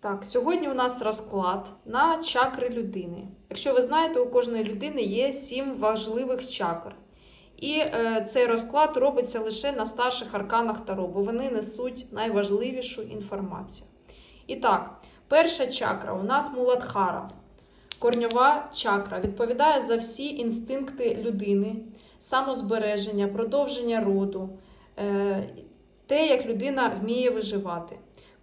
Так, сьогодні у нас розклад на чакри людини. Якщо ви знаєте, у кожної людини є сім важливих чакр. І е, цей розклад робиться лише на старших арканах Таро, бо вони несуть найважливішу інформацію. І так, перша чакра у нас Муладхара. Корньова чакра відповідає за всі інстинкти людини, самозбереження, продовження роду, е, те, як людина вміє виживати.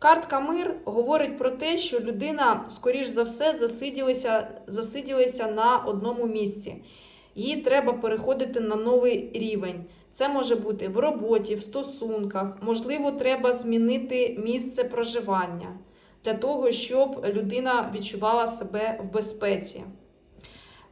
Картка мир говорить про те, що людина, скоріш за все, засиділася, засиділася на одному місці. Їй треба переходити на новий рівень. Це може бути в роботі, в стосунках. Можливо, треба змінити місце проживання для того, щоб людина відчувала себе в безпеці.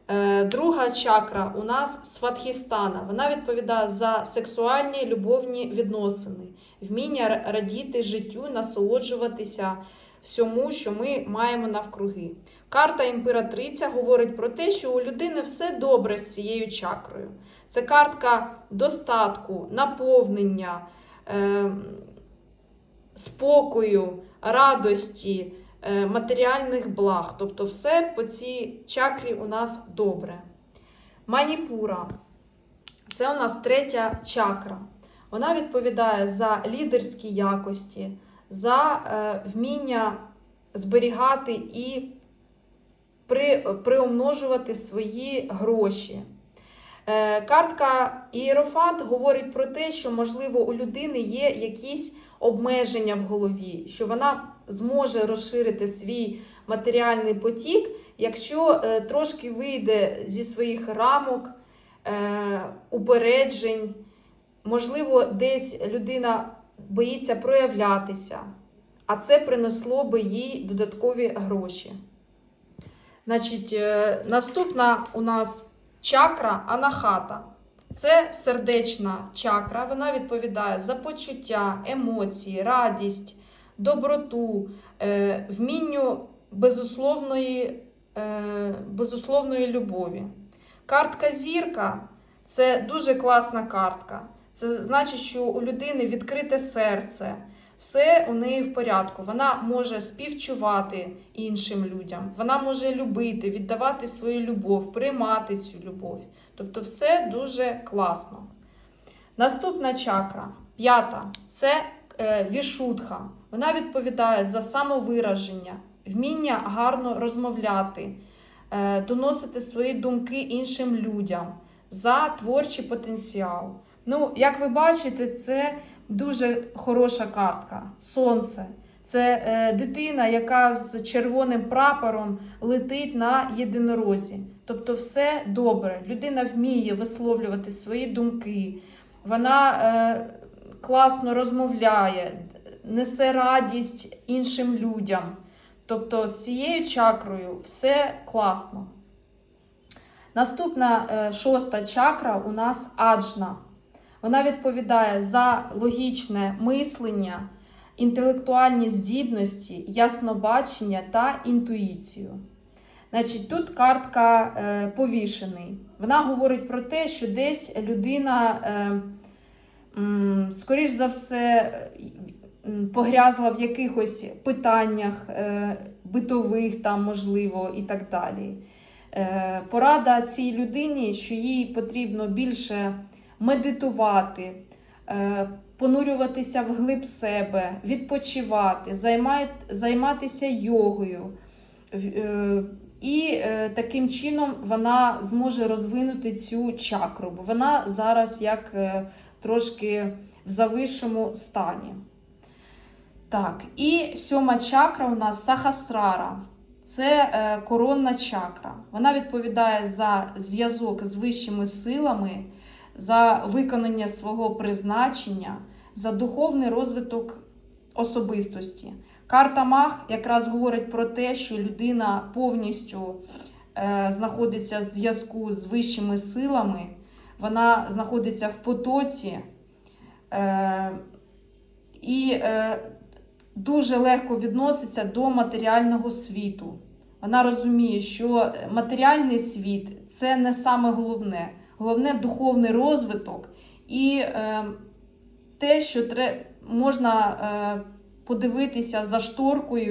Е, Друга чакра у нас сватхістана. Вона відповідає за сексуальні любовні відносини, вміння радіти життю, насолоджуватися всьому, що ми маємо навкруги. Карта імператриця говорить про те, що у людини все добре з цією чакрою. Це картка достатку, наповнення, е, спокою, радості, матеріальних благ. Тобто, все по цій чакрі у нас добре. Маніпура це у нас третя чакра. Вона відповідає за лідерські якості, за е, вміння зберігати і при, приумножувати свої гроші. Е, Картка Ієрофант говорить про те, що, можливо, у людини є якісь обмеження в голові, що вона зможе розширити свій матеріальний потік, якщо е, трошки вийде зі своїх рамок, е, упереджень. Можливо, десь людина боїться проявлятися, а це принесло би їй додаткові гроші. Значить, наступна у нас чакра анахата. Це сердечна чакра. Вона відповідає за почуття, емоції, радість, доброту, е, вмінню безусловної, е, безусловної любові. Картка зірка це дуже класна картка. Це значить, що у людини відкрите серце, все у неї в порядку. Вона може співчувати іншим людям, вона може любити, віддавати свою любов, приймати цю любов. Тобто, все дуже класно. Наступна чакра, п'ята це е, вішутха. Вона відповідає за самовираження, вміння гарно розмовляти, е, доносити свої думки іншим людям, за творчий потенціал. Ну, як ви бачите, це дуже хороша картка. Сонце. Це е, дитина, яка з червоним прапором летить на єдинорозі. Тобто, все добре. Людина вміє висловлювати свої думки, вона е, класно розмовляє, несе радість іншим людям. Тобто, з цією чакрою все класно. Наступна е, шоста чакра у нас аджна. Вона відповідає за логічне мислення, інтелектуальні здібності, яснобачення та інтуїцію. Значить, тут картка е, повішений. Вона говорить про те, що десь людина, е, м, скоріш за все, погрязла в якихось питаннях е, битових, там, можливо, і так далі. Е, порада цій людині, що їй потрібно більше медитувати, е, понурюватися вглиб себе, відпочивати, займатися йогою. Е, І е, таким чином вона зможе розвинути цю чакру, бо вона зараз як трошки в завишому стані. Так, і сьома чакра у нас сахасрара. Це коронна чакра. Вона відповідає за зв'язок з вищими силами, за виконання свого призначення, за духовний розвиток особистості. Карта Мах якраз говорить про те, що людина повністю е, знаходиться в зв'язку з вищими силами, вона знаходиться в потоці е, і е, дуже легко відноситься до матеріального світу. Вона розуміє, що матеріальний світ це не саме головне. Головне духовний розвиток і е, те, що можна е, подивитися за шторкою.